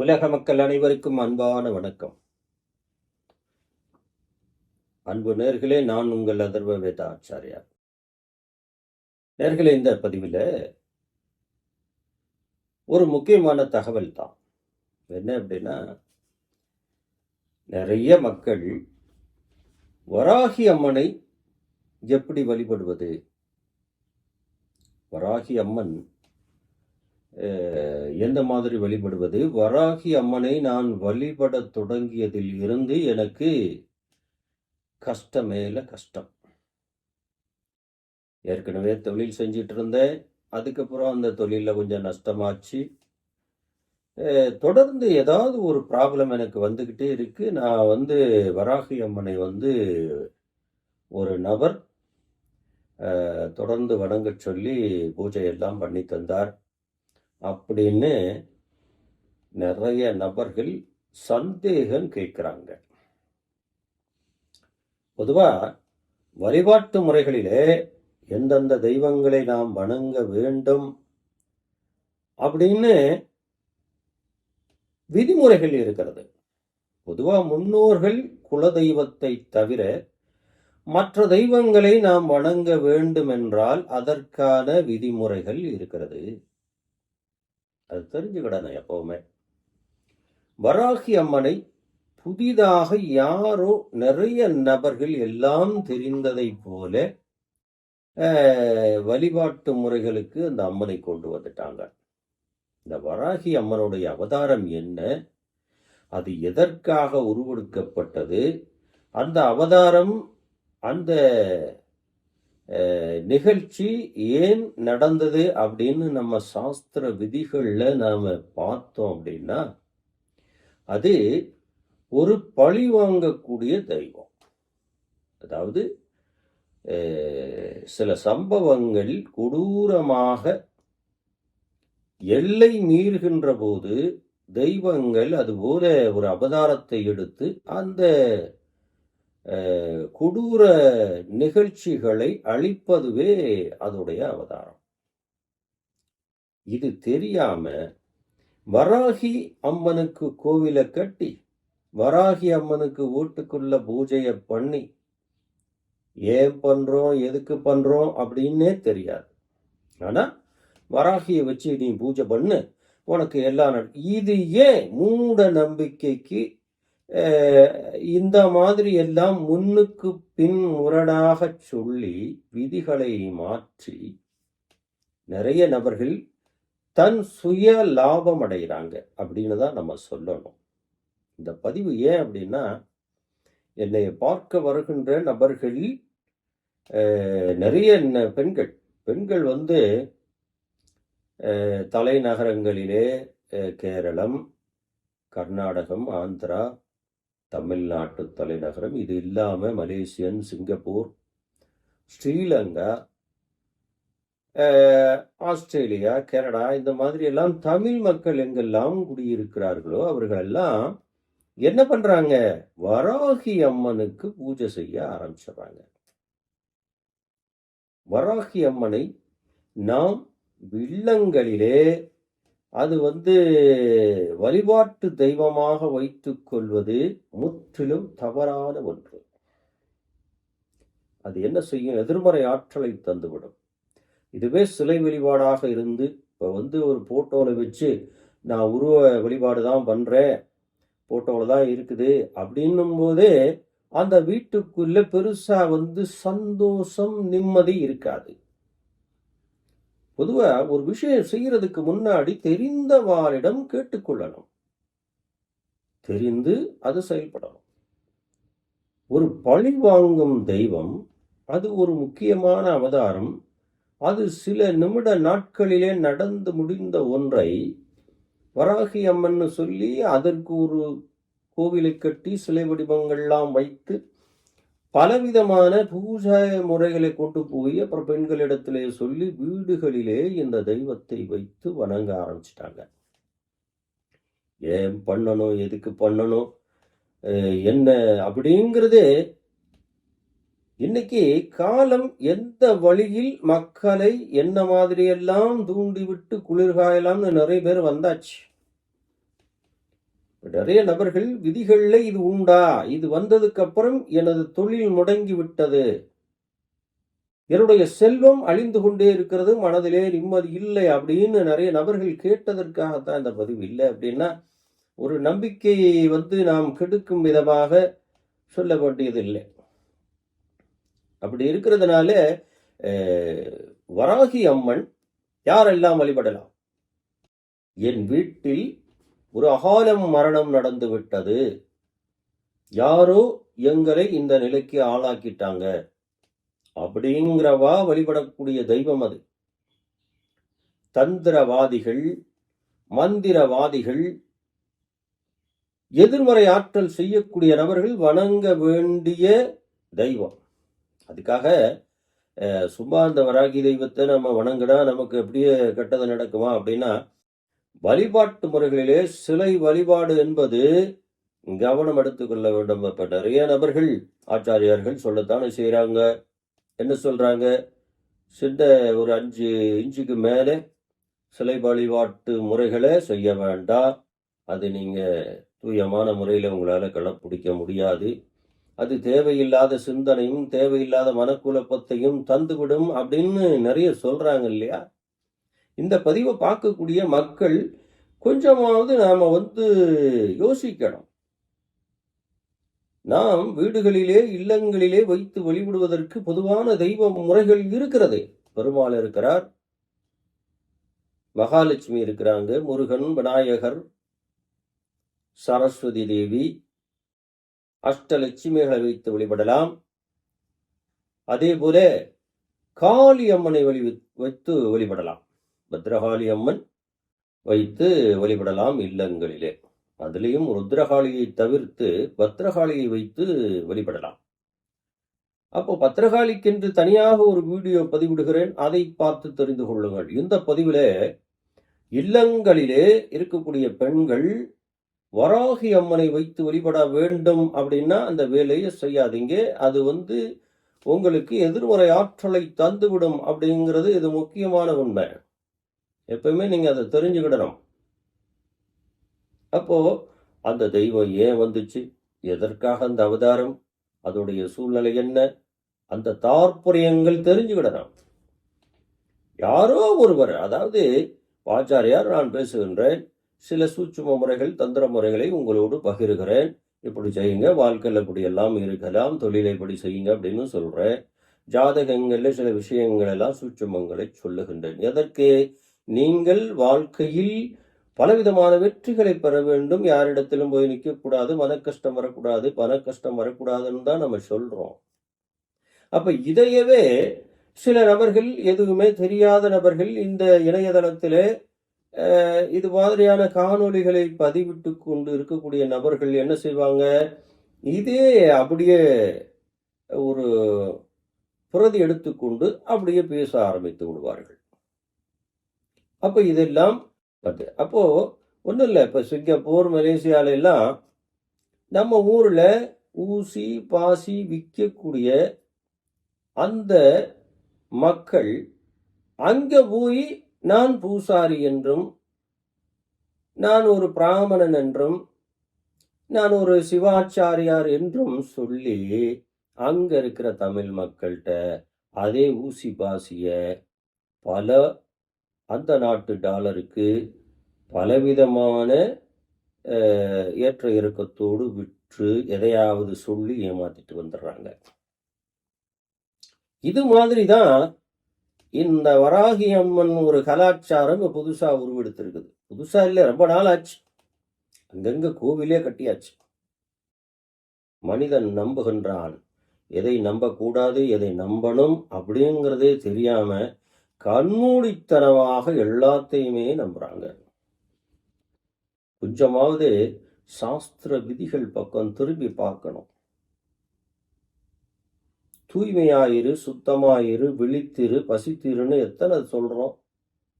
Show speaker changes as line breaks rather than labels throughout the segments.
உலக மக்கள் அனைவருக்கும் அன்பான வணக்கம். அன்பு நேர்களே நான் உங்கள் அதர்வ வேத ஆச்சாரியார் நேர்களே இந்த பதிவில் ஒரு முக்கியமான தகவல் தான். என்ன அப்படின்னா நிறைய மக்கள் வராகி அம்மனை எப்படி வழிபடுவது? வராகி அம்மன் எந்த மாதிரி வழிபடுவது? வராகி அம்மனை நான் வழிபடத் தொடங்கியதில் இருந்து எனக்கு கஷ்டமேல கஷ்டம். ஏற்கனவே தொழில் செஞ்சிட்டு இருந்தேன் அதுக்கப்புறம் அந்த தொழிலில் கொஞ்சம் நஷ்டமாச்சு. தொடர்ந்து ஏதாவது ஒரு ப்ராப்ளம் எனக்கு வந்துக்கிட்டே இருக்கு. நான் வந்து வராகி அம்மனை வந்து ஒரு நபர் தொடர்ந்து வணங்கச் சொல்லி பூஜை எல்லாம் பண்ணி தந்தார். அப்படின்னு நிறைய நபர்கள் சந்தேகம் கேட்குறாங்க. பொதுவாக வழிபாட்டு முறைகளிலே எந்தெந்த தெய்வங்களை நாம் வணங்க வேண்டும் அப்படின்னு விதிமுறைகள் இருக்கிறது. பொதுவாக முன்னோர்கள் குலதெய்வத்தை தவிர மற்ற தெய்வங்களை நாம் வணங்க வேண்டும் என்றால் அதற்கான விதிமுறைகள் இருக்கிறது. அது தெரிஞ்சுக்கிடணும் எப்பவுமே. வராகி அம்மனை புதிதாக யாரோ நிறைய நபர்கள் எல்லாம் தெரிந்ததைப் போல வழிபாட்டு முறைகளுக்கு அந்த அம்மனை கொண்டு வந்துட்டாங்க. இந்த வராகி அம்மனுடைய அவதாரம் என்ன? அது எதற்காக உருவெடுக்கப்பட்டது? அந்த அவதாரம் அந்த நிகழ்ச்சி ஏன் நடந்தது அப்படின்னு நம்ம சாஸ்திர விதிகளில் நாம் பார்த்தோம் அப்படின்னா அது ஒரு பழி வாங்கக்கூடிய தெய்வம். அதாவது சில சம்பவங்கள் கொடூரமாக எல்லை மீறுகின்ற போது தெய்வங்கள் அதுபோல ஒரு அவதாரத்தை எடுத்து அந்த கொடூர நிகழ்ச்சிகளை அழிப்பதுவே அதோடைய அவதாரம். இது தெரியாம வராகி அம்மனுக்கு கோவிலை கட்டி வராகி அம்மனுக்கு வீட்டுக்குள்ள பூஜையை பண்ணி ஏன் பண்றோம் எதுக்கு பண்றோம் அப்படின்னே தெரியாது. ஆனா வராகியை வச்சு நீ பூஜை பண்ணு உனக்கு எல்லாம் இது ஏன் மூட நம்பிக்கைக்கு இந்த மாதிரி எல்லாம் முன்னுக்கு பின் முரடாக சொல்லி விதிகளை மாற்றி நிறைய நபர்கள் தன் சுய லாபம் அடைகிறாங்க அப்படின்னு தான் நம்ம சொல்லணும். இந்த பதிவு ஏன் அப்படின்னா என்னை பார்க்க வருகின்ற நபர்கள் நிறைய ந- பெண்கள். பெண்கள் வந்து தலைநகரங்களிலே கேரளம் கர்நாடகம் ஆந்திரா தமிழ்நாட்டு தலைநகரம். இது இல்லாமல் Malaysian Singapore Sri Lanka Australia Canada இந்த மாதிரி எல்லாம் தமிழ் மக்கள் எங்கெல்லாம் குடியிருக்கிறார்களோ அவர்கள் எல்லாம் என்ன பண்ணுறாங்க வராகி அம்மனுக்கு பூஜை செய்ய ஆரம்பிச்சிடுறாங்க. வராகி அம்மனை நாம் வில்லங்களிலே அது வந்து வழிபாட்டு தெய்வமாக வைத்துக் கொள்வது முற்றிலும் தவறான ஒன்று. அது என்ன செய்யும்? எதிர்மறை ஆற்றலை தந்துவிடும். இதுவே சிலை வழிபாடாக இருந்து இப்போ வந்து ஒரு போட்டோவில் வச்சு நான் உருவ வழிபாடு தான் பண்ணுறேன் போட்டோவில் தான் இருக்குது அப்படின்னும் போதே அந்த வீட்டுக்குள்ளே பெருசாக வந்து சந்தோஷம் நிம்மதி இருக்காது. பொதுவா ஒரு விஷயம் செய்யறதுக்கு முன்னாடி தெரிந்தவாரிடம் கேட்டுக்கொள்ளணும். தெரிந்து அது செயல்படணும். ஒரு பழி வாங்கும் தெய்வம் அது ஒரு முக்கியமான அவதாரம். அது சில நிமிட நாட்களிலே நடந்து முடிந்த ஒன்றை வராகி அம்மன்னு சொல்லி அதற்கு ஒரு கோவிலை கட்டி சிலை வடிவங்கள்லாம் வைத்து பலவிதமான பூஜை முறைகளை கொண்டு போய் அப்புறம் பெண்களிடத்திலே சொல்லி வீடுகளிலே இந்த தெய்வத்தை வைத்து வணங்க ஆரம்பிச்சிட்டாங்க. ஏன் பண்ணணும்? எதுக்கு பண்ணணும்? என்ன அப்படிங்கிறதே இன்னைக்கு காலம் எந்த வழியில் மக்களை என்ன மாதிரியெல்லாம் தூண்டிவிட்டு குளிர்காயலாம்னு நிறைய பேர் வந்தாச்சு. நிறைய நபர்கள் விதிகளில் இது உண்டா? இது வந்ததுக்கு அப்புறம் எனது தொழில் முடங்கி விட்டது என்னுடைய செல்வம் அழிந்து கொண்டே இருக்கிறது மனதிலே நிம்மதி இல்லை அப்படின்னு நிறைய நபர்கள் கேட்டதற்காகத்தான் இந்த பதிவு இல்லை அப்படின்னா ஒரு நம்பிக்கையை வந்து நாம் கெடுக்கும் விதமாக சொல்ல வேண்டியது இல்லை அப்படி இருக்கிறதுனால வராகி அம்மன் யாரெல்லாம் வழிபடலாம்? என் வீட்டில் ஒரு அகாலம் மரணம் நடந்து விட்டது யாரோ எங்களை இந்த நிலைக்கு ஆளாக்கிட்டாங்க. அப்படிங்கிறவா வழிபடக்கூடிய தெய்வம் அது. தந்திரவாதிகள் மந்திரவாதிகள் எதிர்மறை ஆற்றல் செய்யக்கூடிய நபர்கள் வணங்க வேண்டிய தெய்வம். அதுக்காக அஹ், சும்மா அந்த வராகி தெய்வத்தை நம்ம வணங்கினா நமக்கு அப்படியே கெட்டது நடக்குமா அப்படின்னா வழிபாட்டு முறைகளிலே சிலை வழிபாடு என்பது கவனம் எடுத்துக்கொள்ள வேண்டும் இப்ப நிறைய நபர்கள் ஆச்சாரியார்கள் சொல்லத்தானே செய்கிறாங்க என்ன சொல்றாங்க? சின்ன ஒரு அஞ்சு இன்ச்சுக்கு மேலே சிலை வழிபாட்டு முறைகளை செய்ய வேண்டாம். அது நீங்க தூயமான முறையில் உங்களால் கடைப்பிடிக்க முடியாது. அது தேவையில்லாத சிந்தனையும் தேவையில்லாத மனக்குழப்பத்தையும் தந்துவிடும் அப்படின்னு நிறைய சொல்றாங்க இல்லையா? இந்த பதிவை பார்க்கக்கூடிய மக்கள் கொஞ்சமாவது நாம வந்து யோசிக்கணும். நாம் வீடுகளிலே இல்லங்களிலே வைத்து வழிபடுவதற்கு பொதுவான தெய்வ முறைகள் இருக்கிறது. பெருமாள் இருக்கிறார். மகாலட்சுமி இருக்கிறாங்க. முருகன் விநாயகர் சரஸ்வதி தேவி. அஷ்டலட்சுமிகளை வைத்து வழிபடலாம். அதே போல காளி அம்மனை வழி வைத்து வழிபடலாம். பத்ரகாளி அம்மன் வைத்து வழிபடலாம் இல்லங்களிலே. அதுலேயும் ருத்ரகாளியை தவிர்த்து பத்ரகாளியை வைத்து வழிபடலாம். அப்போ பத்ரகாளிக்கென்று தனியாக ஒரு வீடியோ பதிவிடுகிறேன். அதை பார்த்து தெரிந்து கொள்ளுங்கள். இந்த பதிவிலே இல்லங்களிலே இருக்கக்கூடிய பெண்கள் வராகி அம்மனை வைத்து வழிபட வேண்டும் அப்படின்னா அந்த வேலையை செய்யாதீங்க. அது வந்து உங்களுக்கு எதிர்மறை ஆற்றலை தந்துவிடும் அப்படிங்கிறது இது முக்கியமான உண்மை. எப்பவுமே நீங்க அதை தெரிஞ்சுக்கிடணும். அப்போ அந்த தெய்வம் ஏன் வந்துச்சு? எதற்காக அந்த அவதாரம்? அதோடைய சூழ்நிலை என்ன? அந்த தாற்பயங்கள் தெரிஞ்சுக்கிடணும். யாரோ ஒருவர் அதாவது ஆச்சாரியார் நான் பேசுகின்றேன். சில சூட்சும முறைகள் தந்திர முறைகளை உங்களோடு பகிர்கிறேன். இப்படி செய்யுங்க வாழ்க்கையில் இப்படி எல்லாம் இருக்கலாம் தொழிலை இப்படி செய்யுங்க அப்படின்னு சொல்றேன். ஜாதகங்களில் சில விஷயங்கள் எல்லாம் சூட்சுமங்களை சொல்லுகின்றேன். எதற்கு? நீங்கள் வாழ்க்கையில் பலவிதமான வெற்றிகளை பெற வேண்டும். யாரிடத்திலும் போய் நிற்கக்கூடாது. மன கஷ்டம் வரக்கூடாது. பண கஷ்டம் வரக்கூடாதுன்னு தான் நம்ம சொல்றோம். அப்ப இதையவே சில நபர்கள் எதுவுமே தெரியாத நபர்கள் இந்த இணையதளத்திலே இது மாதிரியான காணொளிகளை பதிவிட்டு கொண்டு இருக்கக்கூடிய நபர்கள் என்ன செய்வாங்க? இதே அப்படியே ஒரு பிரதி எடுத்துக்கொண்டு அப்படியே பேச ஆரம்பித்து விடுவார்கள். அப்போ இதெல்லாம் பட்டு. அப்போது ஒன்றும் இல்லை இப்போ சிங்கப்பூர் மலேசியால எல்லாம் நம்ம ஊரில் ஊசி பாசி விற்கக்கூடிய அந்த மக்கள் அங்கே போய் நான் பூசாரி என்றும் நான் ஒரு பிராமணன் என்றும் நான் ஒரு சிவாச்சாரியார் என்றும் சொல்லி அங்கே இருக்கிற தமிழ் மக்கள்கிட்ட அதே ஊசி பாசிய பல அந்த நாட்டு டாலருக்கு பலவிதமான அஹ், ஏற்ற இறக்கத்தோடு விற்று எதையாவது சொல்லி ஏமாத்திட்டு வந்துடுறாங்க இது மாதிரி தான் இந்த வராகி அம்மன் ஒரு கலாச்சாரம் புதுசாக புதுசா உருவெடுத்திருக்குது. புதுசா இல்லை ரொம்ப நாள் ஆச்சு. அங்கங்க கோவிலே கட்டியாச்சு. மனிதன் நம்புகின்றான். எதை நம்பக்கூடாது எதை நம்பணும் அப்படிங்கிறதே தெரியாம கண்மூடித்தனமாக எல்லாத்தையுமே நம்புறாங்க. கொஞ்சமாவது சாஸ்திர விதிகள் பக்கம் திரும்பி பார்க்கணும். தூய்மையாயிரு சுத்தமாயிரு விழித்திரு பசித்திருன்னு எத்தனை சொல்கிறோம்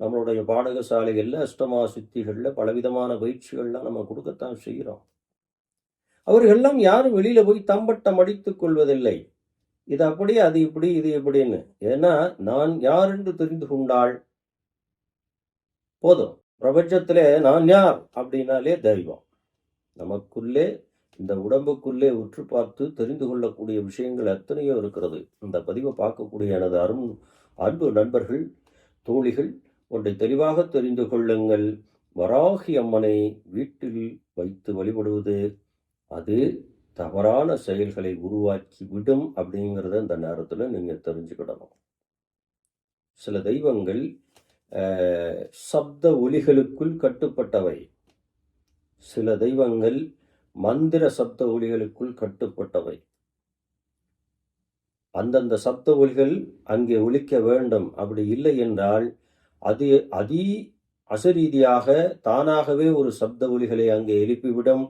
நம்மளுடைய பாடகசாலைகளில் அஷ்டமா சித்திகளில் பலவிதமான பயிற்சிகள்லாம் நம்ம கொடுக்கத்தான் செய்கிறோம் அவர்கள்லாம் யாரும் வெளியில் போய் தம்பட்டம் அடித்துக் கொள்வதில்லை. இது அப்படி அது இப்படி இது இப்படின்னு. ஏன்னா நான் யார் என்று தெரிந்து கொண்டாள் போதும். பிரபஞ்சத்திலே நான் யார் அப்படின்னாலே தெய்வம். நமக்குள்ளே இந்த உடம்புக்குள்ளே உற்று பார்த்து தெரிந்து கொள்ளக்கூடிய விஷயங்கள் எத்தனையோ இருக்கிறது. இந்த பதிவை பார்க்கக்கூடிய எனது அரும் அன்பு நண்பர்கள் தோழிகள் ஒன்றை தெளிவாக தெரிந்து கொள்ளுங்கள். வராகி அம்மனை வீட்டில் வைத்து வழிபடுவது அது தவறான செயல்களை உருவாக்கி விடும் அப்படிங்கிறத இந்த நேரத்தில் நீங்கள் தெரிஞ்சுக்கிடணும். சில தெய்வங்கள் சப்த ஒலிகளுக்குள் கட்டுப்பட்டவை. சில தெய்வங்கள் மந்திர சப்த ஒலிகளுக்குள் கட்டுப்பட்டவை. அந்தந்த சப்த ஒலிகள் அங்கே ஒழிக்க வேண்டும். அப்படி இல்லை என்றால் அது அதி அசரீதியாக தானாகவே ஒரு சப்த ஒலிகளை அங்கே எழுப்பிவிடும்.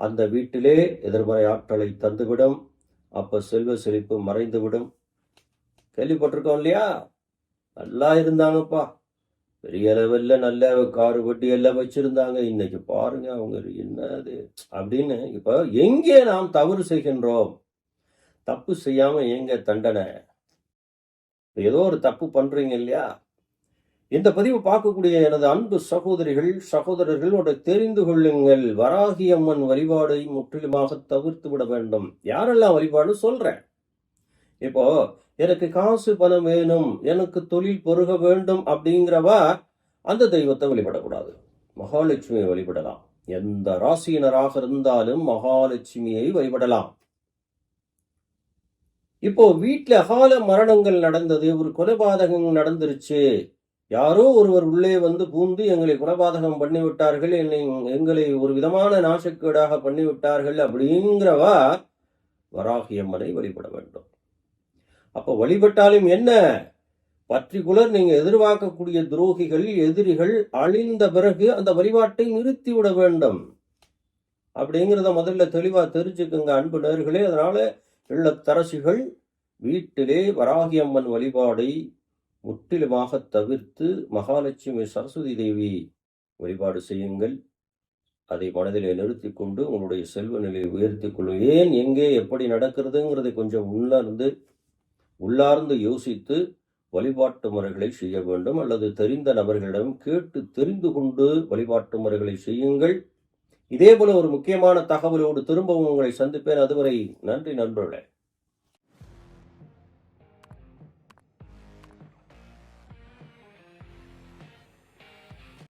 அந்த வீட்டிலே எதிர்மறை ஆற்றலை தந்துவிடும். அப்போ செல்வ செழிப்பு மறைந்துவிடும். கேள்விப்பட்டிருக்கோம் இல்லையா? நல்லா இருந்தாங்கப்பா. பெரிய லெவலில் நல்ல காரு வட்டி எல்லாம் வச்சிருந்தாங்க. இன்னைக்கு பாருங்க அவங்க என்னது அப்படின்னு இப்போ எங்கே நாம் தவறு செய்கின்றோம்? தப்பு செய்யாமல் எங்கே தண்டனை? ஏதோ ஒரு தப்பு பண்றீங்க இல்லையா? இந்த பதிவு பார்க்கக்கூடிய எனது அன்பு சகோதரிகள் சகோதரர்கள் ஒன்றை தெரிந்து கொள்ளுங்கள். வராகி அம்மன் வழிபாடை முற்றிலுமாக தவிர்த்து விட வேண்டும். யாரெல்லாம் வழிபாடு சொல்றேன்? இப்போ எனக்கு காசு பணம் வேணும் எனக்கு தொழில் பொருக வேண்டும் அப்படிங்கிறவா அந்த தெய்வத்தை வழிபடக்கூடாது. மகாலட்சுமியை வழிபடலாம். எந்த ராசியினராக இருந்தாலும் மகாலட்சுமியை வழிபடலாம். இப்போ வீட்டில் அகால மரணங்கள் நடந்தது ஒரு கொலைபாதகம் நடந்துருச்சு. யாரோ ஒருவர் உள்ளே வந்து பூந்து எங்களை குணபாதகம் பண்ணிவிட்டார்கள் என்னை எங்களை ஒரு விதமான நாசக்கேடாக பண்ணிவிட்டார்கள் அப்படிங்கிறவா? வராகியம்மனை வழிபட வேண்டும். அப்போ வழிபட்டாலும் என்ன? பர்டிகுலர் நீங்கள் எதிர்பார்க்கக்கூடிய துரோகிகள் எதிரிகள் அழிந்த பிறகு அந்த வழிபாட்டை நிறுத்திவிட வேண்டும். அப்படிங்கிறத முதல்ல தெளிவாக தெரிஞ்சுக்குங்க அன்பு நேர்களே. அதனால இல்லத்தரசிகள் வீட்டிலே வராகியம்மன் வழிபாடை முற்றிலுமாக தவிர்த்து மகாலட்சுமி சரஸ்வதி தேவி வழிபாடு செய்யுங்கள். அதை மனதிலே நிறுத்தி கொண்டு உங்களுடைய செல்வ நிலையை உயர்த்தி கொள்ளும் ஏன் எங்கே எப்படி நடக்கிறதுங்கிறதை கொஞ்சம் உள்ளார்ந்து உள்ளார்ந்து யோசித்து வழிபாட்டு முறைகளை செய்ய வேண்டும். அல்லது தெரிந்த நபர்களிடம் கேட்டு தெரிந்து கொண்டு வழிபாட்டு முறைகளை செய்யுங்கள். இதே போல ஒரு முக்கியமான தகவலோடு திரும்பவும் உங்களை சந்திப்பேன். அதுவரை நன்றி நண்பர்களே.